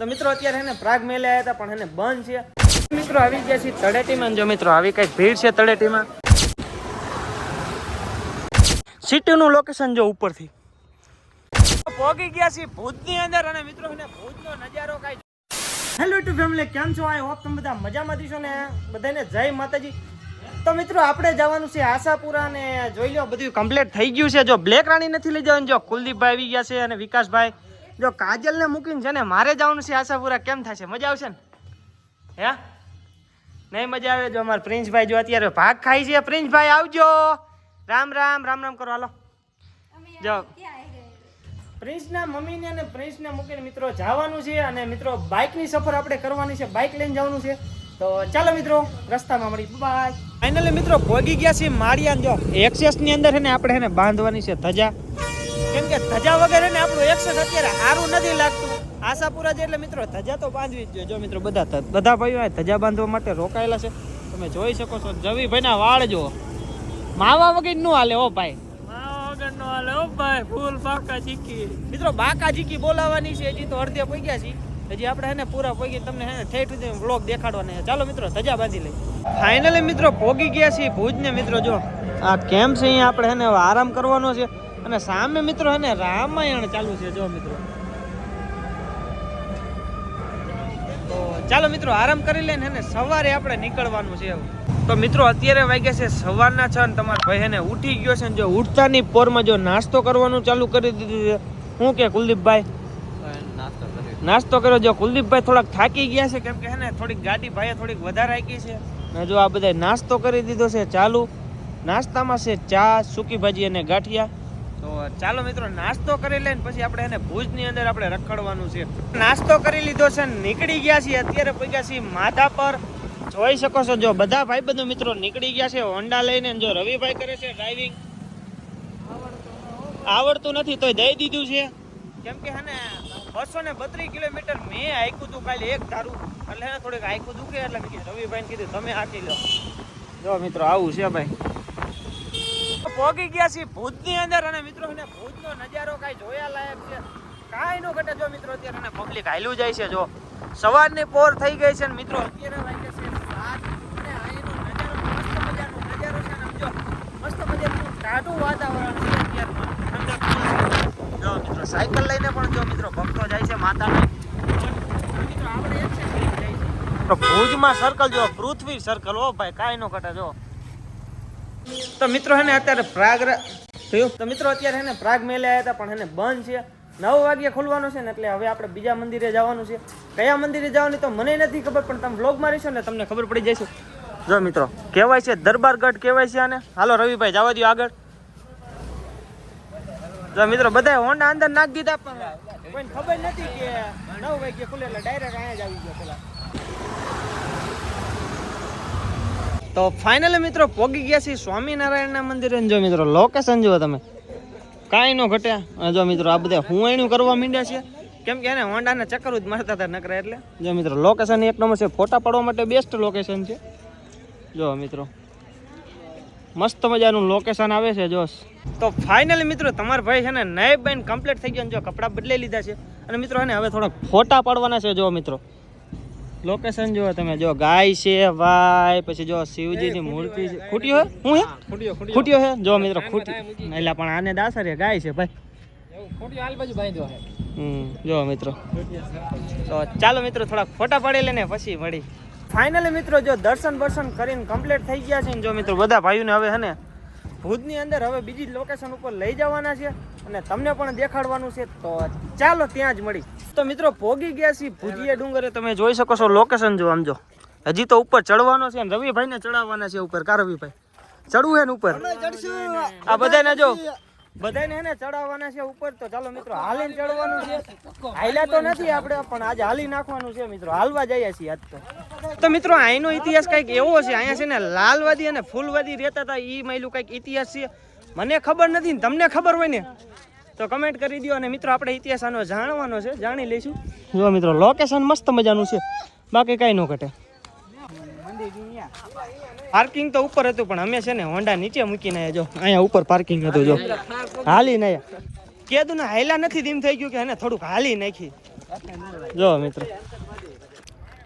તો મિત્રો, અત્યારે એને પ્રાગ મેલે આવ્યા હતા, પણ એને બંધ છે. મિત્રો, આવી ગયા છે તળેટીમાં. જો મિત્રો, આવી કઈ ભીડ છે તળેટીમાં? સિટીનું લોકેશન જો ઉપરથી. પોગી ગયા છે ભૂતની અંદર અને મિત્રો, એને ભૂતનો નજારો કઈ હેલો ટુ ફેમિલી કેમ છો? આઈ હોપ તમે બધા મજામાં છો ને? બધાને જય માતાજી. તો મિત્રો, આપણે જવાનું છે આશાપુરા ને જોઈ લો, બધું કમ્પ્લીટ થઈ ગયું છે. જો બ્લેક રાણી નથી લઈ જવાનું, જો કુલદીપભાઈ આવી ગયા છે અને વિકાસભાઈ. જો કાજલને મૂકીને છે ને મારે જવાનું છે આશાપુરા કેમ થશે? મજા આવશે ને? હે? નહીં મજા આવે જો અમારા પ્રિન્સભાઈ જો અત્યારે ભાગ ખાઈ છે. પ્રિન્સભાઈ આવજો. રામ રામ રામ રામ કરો હાલો. જો. પ્રિન્સના મમ્મીને અને પ્રિન્સને મૂકીને મિત્રો જવાનું છે અને મિત્રો બાઇકની સફર આપણે કરવાની છે. બાઇક લઈને જવાનું છે. તો ચાલો મિત્રો રસ્તામાં મળી બાય ફાઇનલી મિત્રો ભોગી ગયા છીએ માળિયાન જો. એક્સેસની અંદર છે ને આપણે છે ને બાંધવાની છે ધજા. કેમ કે ધજા વગર ને આપણું એક્સેસ અત્યારે સારું નથી લાગતું. આશાપુરા છે એટલે મિત્રો ધજા તો બાંધવી જ જોઈએ. જો મિત્રો બધા બધા ભાઈઓ ધજા બાંધવા માટે રોકાયેલા છે. તમે જોઈ શકો છો જવીભાઈના વાળ જો માવા વગરનું હાલે ઓ ભાઈ. મિત્રો બાકા જીકી બોલાવાની છે હજી તો અડધે પગ્યા છે હજી આપણે હેને પૂરા પોગી તમને હેને ઠેઠ સુધી વ્લોગ દેખાડવાના છે. ચાલો મિત્રો ધજા બાંધી લઈ ફાઇનલી મિત્રો પોગી ગયા છીએ ભુજ ને મિત્રો જો. આ કેમ્પ છે અહીંયા આપણે હેને હવે આરામ કરવાનો છે. અને સામે મિત્રો હેને રામાયણ ચાલુ છે, જો મિત્રો. તો ચાલો મિત્રો, આરામ કરી લઈને હે ને સવારે આપણે નીકળવાનું છે એવું. તો મિત્રો, અત્યારે વાગ્યા છે સવારના છ ને તમારા ભાઈ હેને ઉઠી ગયો છે ને જો ઉઠતાની પોરમાં જો નાસ્તો કરવાનું ચાલુ કરી દીધું છે. શું કે કુલદીપભાઈ? નાસ્તો કર્યો. જો કુલદીપભાઈ થોડાક થાકી ગયા છે, કેમ કે હેને થોડીક ગાડી ભાઈએ થોડીક વધારે રાખી છે. ને જો આ બધા નાસ્તો કરી દીધો છે ચાલુ. નાસ્તામાં છે ચા, સૂકી ભાજી અને ગાંઠિયા. તો ચાલો મિત્રો, નાસ્તો કરી લઈને પછી આપણે એને ભુજની અંદર આપણે રખડવાનું છે. નાસ્તો કરી લીધો છે, નીકળી ગયા છીએ. અત્યારે પગ્યા છીએ માધા પર. જોઈ શકો છો, જો બધા ભાઈ બંધુ મિત્રો નીકળી ગયા છે, હોન્ડા લઈને જો રવિભાઈ કરે છે ડ્રાઇવિંગ આવડતું નથી, તોય દઈ દીધું છે. કેમ કે હે બસો ને બત્રીસ કિલોમીટર મેં હાંક્યું હતું કાલે એક ધારું. એટલે થોડીક હાંકું દુખે, એટલે રવિભાઈને કીધું, તમે હાંકી લો. જો મિત્રો, આવું છે ભાઈ. પોગી ગયા છીએ ભૂતની અંદર અને મિત્રો એને ભૂતનો નજારો કાંઈ જોયા લાયક છે? કાંઈ નો ઘટે જો મિત્રો, અત્યારે અને પબ્લિક હાલ્યું જાય છે, જો. સવારની પોર થઈ ગઈ છે ને મિત્રો અત્યારે વાગ્યા છે સાત અને અહીંનો નજારો, મસ્ત મજાનો નજારો છે ને જો મસ્ત મજાનું ટાઢું વાતાવરણ છે અત્યારમાં ઠંડક જો મિત્રો, સાયકલ લઈને પણ જો મિત્રો ભક્તો જાય છે માતાને. મિત્રો આપણે એક છે ભુજમાં સર્કલ જો પૃથ્વી સર્કલ ઓ ભાઈ, કાંઈ નો ઘટે, જો. તો મિત્રો હે ને અત્યારે પ્રાગ થયું. તો મિત્રો અત્યારે હે ને પ્રાગ મેલે આવ્યા હતા, પણ હે ને બંધ છે. નવ વાગ્યે ખોલવાનું છે ને એટલે હવે આપણે બીજા મંદિરે જવાનું છે. કયા મંદિરે જવાની તો મને નથી ખબર, પણ તમે વ્લોગમાં મારીશો ને તમને ખબર પડી જશે. જો મિત્રો, કહેવાય છે દરબારગઢ, કહેવાય છે આને. હાલો, રવિભાઈ, જવા દો આગળ. જો મિત્રો બધા હોન્ડા અંદર નાખી દીધા પણ કોઈને ખબર નથી કે નવ વાગ્યે ખુલે એટલે ડાયરેક્ટ અહીંયા જ આવી ગયો પેલા. તો ફાઇનલી મિત્રો પોગી ગયા છીએ સ્વામિનારાયણના મંદિરે. જો મિત્રો લોકેશન જુઓ તમે. કાંઈ નો ઘટ્યા જો મિત્રો આ બધા હું એનું કરવા માંડ્યા છે. કેમ કે એને હોન્ડાને ચક્કર જ મારતા હતા નકરા એટલે. જો મિત્રો લોકેશન એક નંબર છે. ફોટા પાડવા માટે બેસ્ટ લોકેશન છે. જો મિત્રો. મસ્ત મજાનું લોકેશન આવે છે જોશ તો ફાઇનલી મિત્રો તમારા ભાઈ છે ને નાયબ બેન કમ્પ્લીટ થઈ ગયો જો કપડાં બદલાઈ લીધા છે. અને મિત્રો એને હવે થોડાક ફોટા પાડવાના છે, જો મિત્રો. લોકેશન જો તમે. જો ગાય છે ભાઈ પછી જો શિવજીની મૂર્તિ છે. ખૂટ્યો હે? હું હે? ખૂટ્યો હે? જો મિત્રો ખૂટી એટલે પણ આને દાસર હે ગાય છે ભાઈ. હમ જો મિત્રો. તો ચાલો મિત્રો થોડાક ફોટા પાડી લેને પછી મળી. ફાઇનલી મિત્રો જો દર્શન બર્શન કરીને કમ્પ્લીટ થઈ ગયા છે ને જો મિત્રો બધા ભાઈઓને હવે હે ને ભુજની અંદર હવે બીજી લોકેશન ઉપર લઈ જવાના છે અને તમને પણ દેખાડવાનું છે તો ચાલો ત્યાં જ મળી. તો મિત્રો પોગી ગયા છીએ ભુજીયા ડુંગરે. તમે જોઈ શકો છો લોકેશન જો આમ જો. હજી તો ઉપર ચડવાનો છે અને રવિભાઈને ચડાવવાના છે ઉપર. કા રવિભાઈ? ચડવું હે ને ઉપર? આ બધાને જો. બધાને એને ચડાવવાના છે ઉપર તો ચાલો મિત્રો, હાલીને ચડવાનું છે. હાલ્યા તો નથી આપણે, પણ આજે હાલી નાખવાનું છે મિત્રો. હાલવા જઈએ છીએ આજ તો. તો મિત્રો અહીંનો ઇતિહાસ કંઈક એવો છે, અહીંયા છે ને લાલવાદી અને ફૂલવાદી રહેતા હતા એ માયલું કંઈક ઇતિહાસ છે. મને ખબર નથી ને, તમને ખબર હોય ને, તો કમેન્ટ કરી દો અને મિત્રો, આપણે ઇતિહાસ આનો જાણવાનો છે. જાણી લઈશું. જો મિત્રો લોકેશન મસ્ત મજાનું છે. બાકી કાંઈ ન ઘટે. પાર્કિંગ તો ઉપર હતું, પણ અમે છે ને હોન્ડા નીચે મૂકીને જો, અહીંયા ઉપર પાર્કિંગ હતું જો. હાલી ને કીધું ને હાયલા નથી તેમ થઈ ગયું કે એને થોડુંક હાલી નાખી. જો મિત્રો.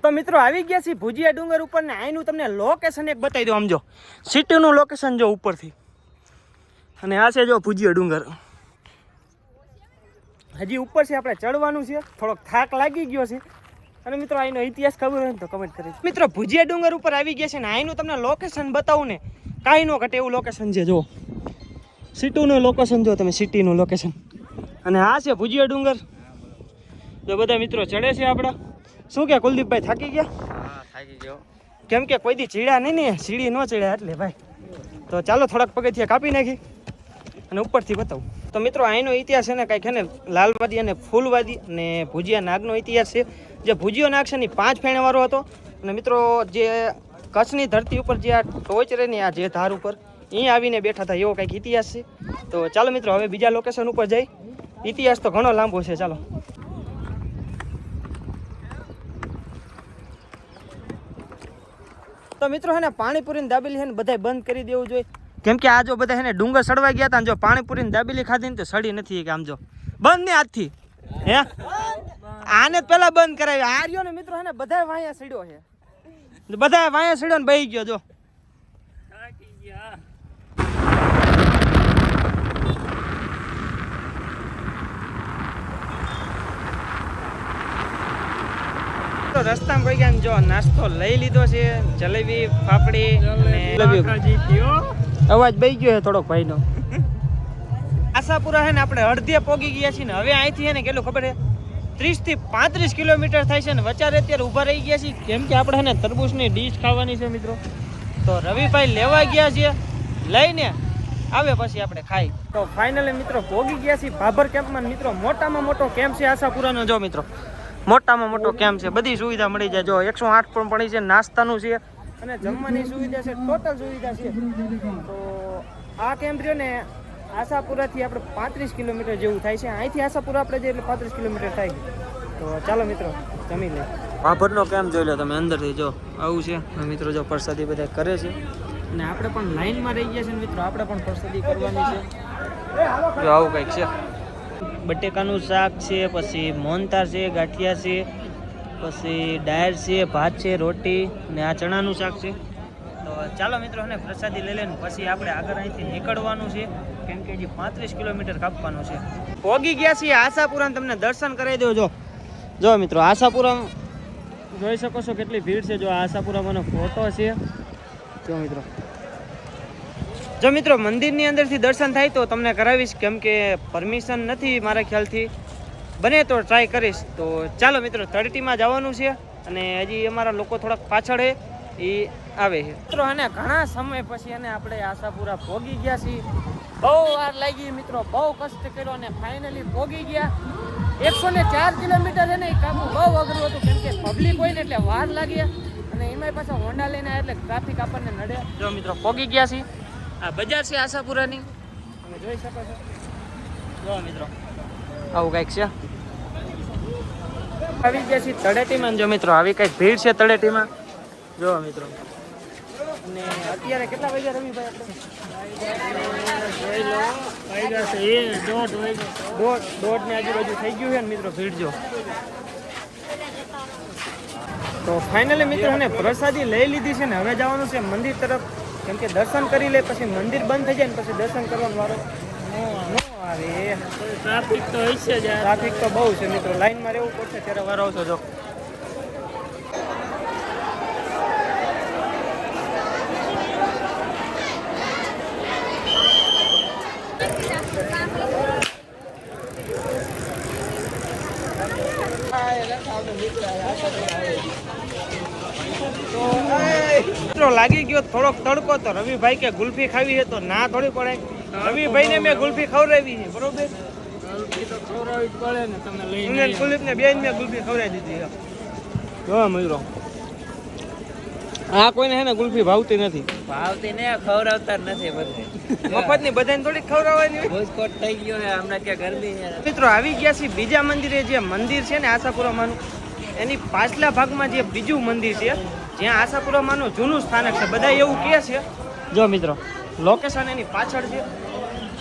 તો મિત્રો, આવી ગયા છીએ ભુજિયા ડુંગર ઉપર ને અહીંનું તમને લોકેશન એક બતાવી દઉં આમ જો. સિટીનું લોકેશન જો ઉપરથી. અને આ છે જો ભુજિયા ડુંગર. હજી ઉપર છે, આપણે ચડવાનું છે. થોડોક થાક લાગી ગયો છે. અને મિત્રો આનો ઇતિહાસ ખબર હોય તો કમેન્ટ કરી મિત્રો ભુજિયા ડુંગર ઉપર આવી ગયા છે ને અહીંનું તમને લોકેશન બતાવું ને કાંઈ ન ઘટે એવું લોકેશન છે જો સિટીનું લોકેશન જો તમે સિટીનું લોકેશન અને આ છે ભુજિયા ડુંગર. જો બધા મિત્રો ચડે છે આપણા શું કે કુલદીપભાઈ થાકી ગયા? થાકી ગયો. કેમ કે કોઈ દી ચીડ્યા નહીં ને સીડી ન ચડ્યા એટલે ભાઈ. તો ચાલો થોડાક પગથિયા કાપી નાખી અને ઉપરથી બતાવું. તો મિત્રો અહીંનો ઇતિહાસ છે ને કાંઈક છે ને લાલવાદી અને ફૂલવાદી અને ભુજિયા નાગનો ઇતિહાસ છે. જે ભુજીઓ નાખશે પાંચ ફેણેવાળો હતો. અને મિત્રો, જે કચ્છની ધરતી ઉપર જે આ ટોચ રહે આ જે ધાર ઉપર અહીં આવીને બેઠા હતા. એવો કંઈક ઇતિહાસ છે. તો ચાલો મિત્રો, હવે બીજા લોકેશન ઉપર જઈ. ઇતિહાસ તો ઘણો લાંબો છે. ચાલો. તો મિત્રો, હે ને, પાણીપુરીની દાબેલી છે ને બધાય બંધ કરી દેવું જોઈએ. કેમ કે આ જો બધા છે ને ડુંગર સડવા ગયા હતા જો પાણીપુરીની દાબેલી ખાધી ને તો સડી નથી કે આમ જો. બંધ ને આજથી. હે? આને પેલા બંધ કરાવી આ રહ્યો ને મિત્રો હે ને બધાય વાયા સડ્યો છે. બધાય વાયા સડ્યો ને બહી ગયો જો. તો રસ્તામાં કોઈ ગયા ને જો નાસ્તો લઈ લીધો છે જલેબી ફાફડી અવાજ બઈ ગયો છે થોડોક ભાઈનો. આશાપુરા છે ને આપણે અડધે પોગી ગયા છીએ ને હવે અહીંથી છે ને કેટલું ખબર છે? ત્રીસથી પાંત્રીસ કિલોમીટર થાય છે ને વચારે અત્યારે ઊભા રહી ગયા છીએ. કેમ કે આપણે ને તરબૂચની ડીશ ખાવાની છે મિત્રો. તો રવિભાઈ લેવા ગયા છે. લઈને આવે પછી આપણે ખાઈ. તો ફાઇનલી મિત્રો ભોગી ગયા છીએ ભાભર કેમ્પમાં મિત્રો મોટામાં મોટો કેમ્પ છે આશાપુરાનો. જો મિત્રો, મોટામાં મોટો કેમ્પ છે. બધી સુવિધા મળી જાય. જો એકસો આઠ પણ પડી છે. નાસ્તાનું છે. અને જમવાની સુવિધા છે. ટોટલ સુવિધા છે. તો આ કેમ્પ રહ્યો ને આશાપુરાથી આપણે પાંત્રીસ કિલોમીટર જેવું થાય છે. અહીંથી આશાપુરા આપણે જઈએ એટલે પાંત્રીસ કિલોમીટર થાય. તો ચાલો મિત્રો જમી લે ભાભરનો કેમ જોઈ લો તમે અંદરથી જો આવું છે. મિત્રો જો પ્રસાદી બધા કરે છે. અને આપણે પણ લાઈનમાં રહી ગયા છે મિત્રો આપણે પણ પ્રસાદી કરવાની છે. જો આવું કંઈક છે. બટેકાનું શાક છે પછી મોનતાર છે ગાંઠિયા છે પછી ડાયર છે ભાત છે રોટી ને આ ચણાનું શાક છે. તો ચાલો મિત્રો ને પ્રસાદી લઈ લઈને પછી આપણે આગળ અહીંથી નીકળવાનું છે. કેમ કે હજી પાંત્રીસ કિલોમીટર કાપવાનું છે. પોગી ગયા છીએ આશાપુરા તમને દર્શન કરાવી દો જો જો મિત્રો, આશાપુરા જોઈ શકો છો કેટલી ભીડ છે. જો, આ મને ફોટો છે. જો મિત્રો. જો મિત્રો, મંદિરની અંદરથી દર્શન થાય તો તમને કરાવીશ. કેમ કે પરમિશન નથી મારા ખ્યાલથી. બને તો ટ્રાય કરીશ. તો ચાલો મિત્રો તળટીમાં જવાનું છે અને હજી અમારા લોકો થોડાક પાછળ છે. એ આવે છે. મિત્રો, અને ઘણા સમય પછી અને આપણે આશાપુરા ભોગી ગયા છીએ. બહુ વાર લાગી મિત્રો, બહુ કષ્ટ કર્યો અને ફાઇનલી ભોગી ગયા. એકસો ને ચાર કિલોમીટર છે ને એ કાપવું બહુ અઘરું હતું, કેમ કે પબ્લિક હોય ને એટલે વાર લાગી. અને એમાંય પાછા હોન્ડા લઈને એટલે ટ્રાફિક આપણને નડે. જો મિત્રો પોગી ગયા છીએ. આ બજાર છે આશાપુરાની. તમે જોઈ શકો છો. જો મિત્રો, આવું કંઈક છે. આવી ગયા છીએ તળેટીમાં. જો મિત્રો, આવી કંઈક ભીડ છે તળેટીમાં. જો મિત્રો. અને અત્યારે કેટલા વાગ્યા રવિભાઈ દોઢ દોઢ ને આજુબાજુ થઈ ગયું છે ને મિત્રો ભીડ જો. તો ફાઇનલી મિત્રો ને પ્રસાદી લઈ લીધી છે ને હવે જવાનું છે મંદિર તરફ. કેમ કે દર્શન કરી લે પછી મંદિર બંધ થઈ જાય ને પછી દર્શન કરવાનો વારો આવે. ટ્રાફિક તો હશે છે ટ્રાફિક તો બહુ છે મિત્રો લાઈનમાં રહેવું પડશે ત્યારે વારો આવશો જો. મિત્રો લાગી ગયો થોડોક તડકો તો રવિભાઈ કે ગુલ્ફી ખાવી છે તો ના થોડી પડે. રવિભાઈ ને મેં ગુલ્ફી ખવડાવી છે બરોબર? કુલદીપ ને બેન મેં ગુલ્ફી ખવડાવી દીધી છે જો આ કોઈને હે ને ગુલ્ફી ભાવતી નથી. ભાવતી ને ખવડાવતા જ નથી બધે. મફતની બધાને થોડી ખવડાવવાની હોય. થઈ ગયો હમણાં ક્યાં ગરમી મિત્રો આવી ગયા છે બીજા મંદિરે જે મંદિર છે ને આશાપુરામાંનું. એની પાછલા ભાગમાં જે બીજું મંદિર છે જ્યાં આશાપુરામાંનું જૂનું સ્થાનક છે બધા એવું કહે છે. જો મિત્રો લોકેશન એની પાછળ છે.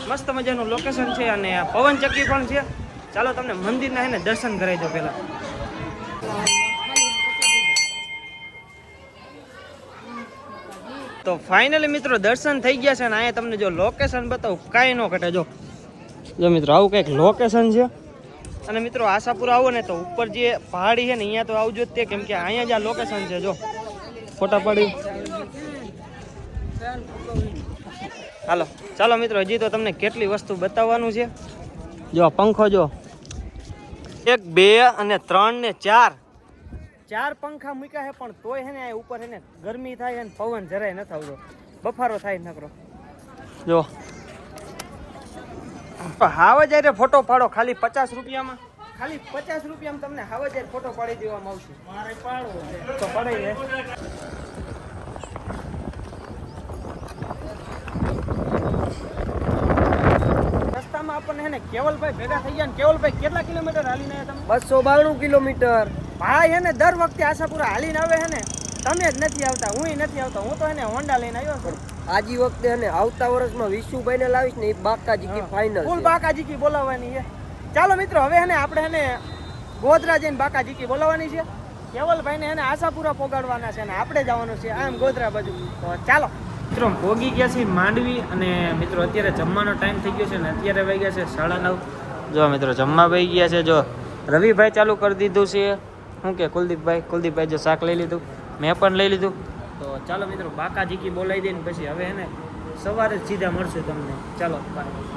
મસ્ત મજાનું લોકેશન છે અને પવનચક્કી પણ છે. ચાલો તમને મંદિરના એને દર્શન કરાવી દો પહેલાં. તો ફાઇનલી મિત્રો દર્શન થઈ ગયા છે ને અહીંયા તમને જો લોકેશન બતાવું કાંઈ ન ઘટે જો. જો મિત્રો આવું કંઈક લોકેશન છે? અને મિત્રો આશાપુર આવો ને તો ઉપર જે પહાડી છે ને, અહીંયા તો આવજો જ તે, કેમ કે અહીંયા જ આ લોકેશન છે, જો. ફોટા પાડી. હાલો. ચાલો મિત્રો, હજી તો તમને કેટલી વસ્તુ બતાવવાનું છે. જો, પંખો જો. એક, બે અને ત્રણ ને ચાર. ચાર પંખા મૂક્યા છે, પણ તોય છે ને ઉપર છે ને, ગરમી થાય અને પવન જરાય નથી આવતો બફારો થાય નકરો. જો. હાવજારે ફોટો પાડો ખાલી પચાસ રૂપિયામાં. ખાલી પચાસ રૂપિયામાં તમને હાવજાર ફોટો પાડી દેવામાં આવશે. મારે પાડવો તો પડાઈ રસ્તામાં આપણને હે ને કેવલભાઈ ભેગા થઈ ગયા ને કેવલભાઈ કેટલા કિલોમીટર હાલીને આવ્યા તમે? બસો બાણું કિલોમીટર. ભાઈ હે ને દર વખતે આશાપુરા હાલીને આવે હે ને. તમે જ નથી આવતા હું નથી આવતા. હું તો એને હોન્ડા લઈને આવ્યો છું. આજી વખતે અને આવતા વર્ષમાં વિશુભાઈ ને લાવીશ ને એ બાકાજી કી ફાઇનલ ફૂલ બાકાજી કી બોલાવવાની છે. ચાલો મિત્રો હવે હે ને આપણે હે ને ગોધરા જઈને બાકાજી કી બોલાવવાની છે. કેવલભાઈ ને હે ને આશાપુરા પોગાડવાના છે અને આપણે જવાનું છે આમ ગોધરા બાજુ. ચાલો. મિત્રો ભોગી ગયા છે માંડવી અને મિત્રો અત્યારે જમવાનો ટાઈમ થઈ ગયો છે ને અત્યારે વાગ્યા છે સાડા નવ. જો મિત્રો જમવા વહી ગયા છે. જો રવિભાઈ ચાલુ કરી દીધું છે. શું કે કુલદીપભાઈ? કુલદીપભાઈ જો શાક લઈ લીધું. મેં પણ લઈ લીધું. તો ચાલો મિત્રો બાકાજી જીકી બોલાવી દઈને પછી હવે એને સવારે જ સીધા મળશું તમને. ચાલો બાય